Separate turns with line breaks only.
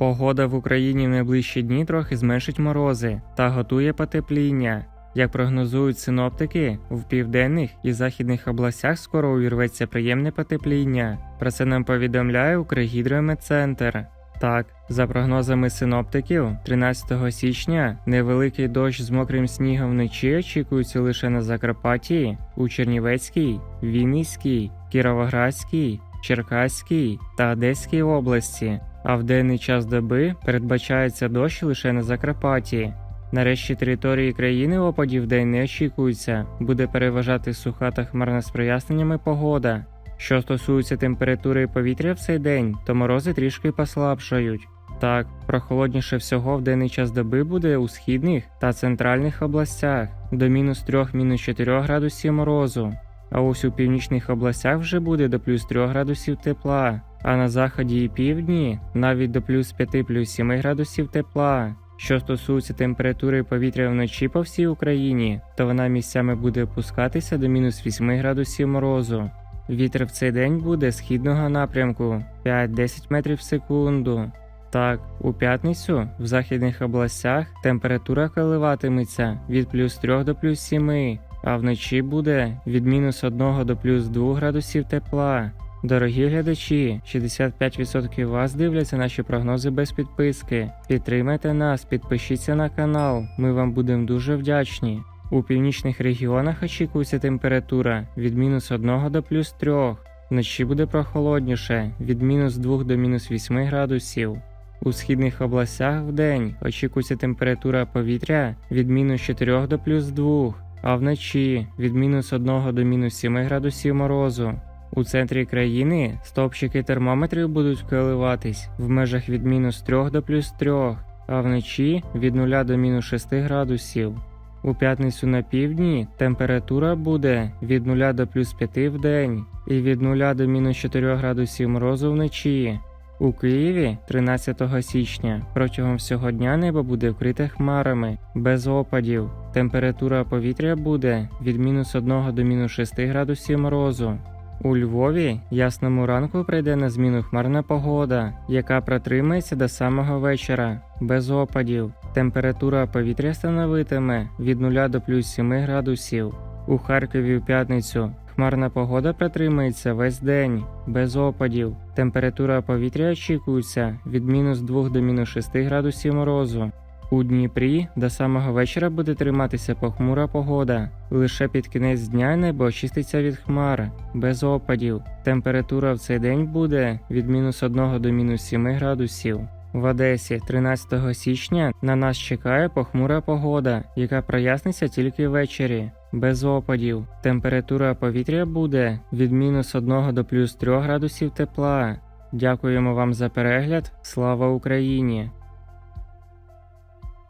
Погода в Україні в найближчі дні трохи зменшить морози та готує потепління. Як прогнозують синоптики, в південних і західних областях скоро увірветься приємне потепління. Про це нам повідомляє Укргідрометцентр. Так, за прогнозами синоптиків, 13 січня невеликий дощ з мокрим снігом вночі очікується лише на Закарпатті, у Чернівецькій, Вінницькій, Кіровоградській, Черкаській та Одеській області. А в денний час доби передбачається дощ лише на Закарпатті. Нарешті території країни опадів день не очікується, буде переважати суха та хмарна з проясненнями погода. Що стосується температури повітря в цей день, то морози трішки послабшають. Так, прохолодніше всього в денний час доби буде у східних та центральних областях до мінус 3-4 градусів морозу. А ось у північних областях вже буде до плюс 3 градусів тепла, а на заході і півдні навіть до плюс 5 плюс 7 градусів тепла. Що стосується температури повітря вночі по всій Україні, то вона місцями буде опускатися до мінус 8 градусів морозу. Вітер в цей день буде східного напрямку 5-10 метрів в секунду. Так, у п'ятницю в західних областях температура коливатиметься від плюс 3 до плюс 7, а вночі буде від мінус 1 до плюс 2 градусів тепла. Дорогі глядачі, 65% вас дивляться наші прогнози без підписки. Підтримайте нас, підпишіться на канал, ми вам будемо дуже вдячні. У північних регіонах очікується температура від мінус 1 до плюс 3. Вночі буде прохолодніше від мінус 2 до мінус 8 градусів. У східних областях вдень очікується температура повітря від мінус 4 до плюс 2, а вночі від мінус 1 до мінус 7 градусів морозу. У центрі країни стовпчики термометрів будуть коливатись в межах від мінус 3 до плюс 3, а вночі від 0 до мінус 6 градусів. У п'ятницю на півдні температура буде від 0 до плюс 5 в день і від 0 до мінус 4 градусів морозу вночі. У Києві 13 січня протягом всього дня небо буде вкрите хмарами, без опадів. Температура повітря буде від мінус 1 до мінус 6 градусів морозу. У Львові ясному ранку прийде на зміну хмарна погода, яка протримається до самого вечора, без опадів. Температура повітря становитиме від 0 до плюс 7 градусів. У Харкові в п'ятницю хмарна погода протримається весь день, без опадів. Температура повітря очікується від мінус 2 до мінус 6 градусів морозу. У Дніпрі до самого вечора буде триматися похмура погода. Лише під кінець дня небо очиститься від хмар, без опадів. Температура в цей день буде від мінус 1 до мінус 7 градусів. В Одесі 13 січня на нас чекає похмура погода, яка проясниться тільки ввечері, без опадів. Температура повітря буде від мінус 1 до плюс 3 градусів тепла. Дякуємо вам за перегляд. Слава Україні!